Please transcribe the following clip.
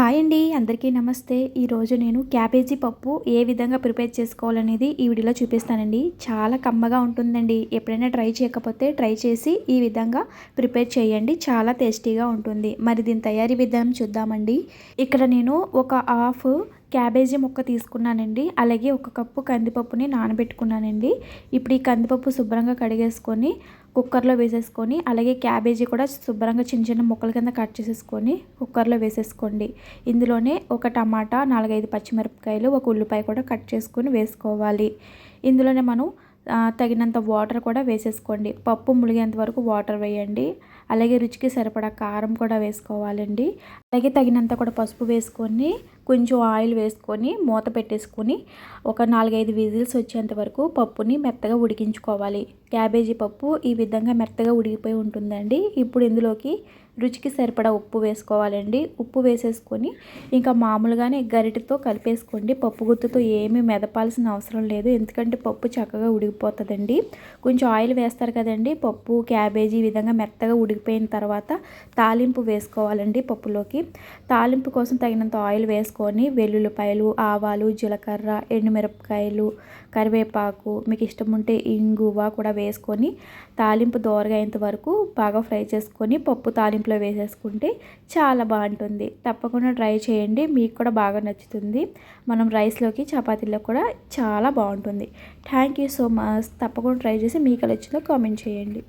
Hi అండి అందరికీ నమస్తే. ఈరోజు నేను క్యాబేజీ పప్పు ఏ విధంగా ప్రిపేర్ చేసుకోవాలనేది ఈ వీడియోలో చూపిస్తానండి. చాలా కమ్మగా ఉంటుందండి. ఎప్పుడైనా ట్రై చేయకపోతే ట్రై చేసి ఈ విధంగా ప్రిపేర్ చేయండి. చాలా టేస్టీగా ఉంటుంది. మరి దీని తయారీ విధానం చూద్దామండి. ఇక్కడ నేను ఒక హాఫ్ క్యాబేజీ ముక్క తీసుకున్నానండి. అలాగే ఒక కప్పు కందిపప్పుని నానబెట్టుకున్నానండి. ఇప్పుడు ఈ కందిపప్పు శుభ్రంగా కడిగేసుకొని కుక్కర్లో వేసేసుకొని అలాగే క్యాబేజీ కూడా శుభ్రంగా చిన్న చిన్న ముక్కల కింద కట్ చేసేసుకొని కుక్కర్లో వేసేసుకోండి. ఇందులోనే ఒక టమాటా నాలుగైదు పచ్చిమిరపకాయలు ఒక ఉల్లిపాయ కూడా కట్ చేసుకొని వేసుకోవాలి. ఇందులోనే మనం తగినంత వాటర్ కూడా వేసేసుకోండి. పప్పు ములిగేంత వరకు వాటర్ వేయండి. అలాగే రుచికి సరిపడా కారం కూడా వేసుకోవాలండి. అలాగే తగినంత కూడా పసుపు వేసుకొని కొంచెం ఆయిల్ వేసుకొని మూత పెట్టేసుకొని ఒక నాలుగైదు విజిల్స్ వచ్చేంత వరకు పప్పుని మెత్తగా ఉడికించుకోవాలి. క్యాబేజీ పప్పు ఈ విధంగా మెత్తగా ఉడికిపోయి ఉంటుందండి. ఇప్పుడు ఇందులోకి రుచికి సరిపడా ఉప్పు వేసుకోవాలండి. ఉప్పు వేసేసుకొని ఇంకా మామూలుగానే గరిటతో కలిపేసుకోండి. పప్పు గుత్తుతో ఏమీ మెదపాల్సిన అవసరం లేదు. ఎందుకంటే పప్పు చక్కగా ఉడికిపోతుందండి. కొంచెం ఆయిల్ వేస్తారు కదండి. పప్పు క్యాబేజీ ఈ విధంగా మెత్తగా ఉడికిపోయిన తర్వాత తాలింపు వేసుకోవాలండి పప్పులోకి. తాలింపు కోసం తగినంత ఆయిల్ తీసుకొని వెల్లుల్లిపాయలు ఆవాలు జీలకర్ర ఎండుమిరపకాయలు కరివేపాకు మీకు ఇష్టం ఉంటే ఇంగువ కూడా వేసుకొని తాలింపు దోరగా అయ్యేంత వరకు బాగా ఫ్రై చేసుకొని పప్పు తాలింపులో వేసేసుకుంటే చాలా బాగుంటుంది. తప్పకుండా ట్రై చేయండి మీకు కూడా బాగా నచ్చుతుంది. మనం రైస్లోకి చపాతీలో కూడా చాలా బాగుంటుంది. Thank you so much. తప్పకుండా ట్రై చేసి మీకు వచ్చిందో కామెంట్ చేయండి.